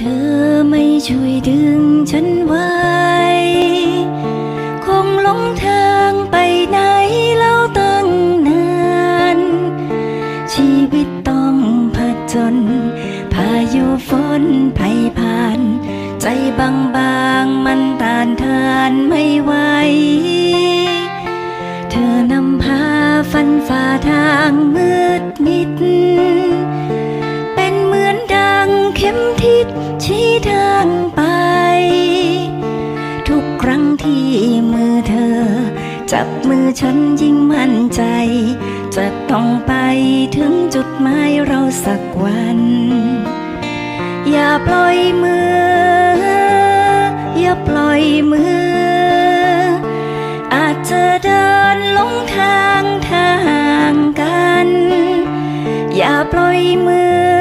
เธอไม่ช่วยดึงฉันไว้ คงหลงทางไปไหนแล้วตั้งนาน ชีวิตต้องผจญพายุฝนภัยผ่าน ใจบางบางมันต้านทานไม่ไหว เธอนำพาฟันฝ่าทางมืดมิด ข็มทิศชี้ทางไป ทุกครั้งที่มือเธอ จับมือฉันยิ่งมั่นใจ จะต้องไปถึงจุดหมายเราสักวัน อย่าปล่อยมือ อย่าปล่อยมือ อาจจะเดินลงทางทางกัน อย่าปล่อยมือ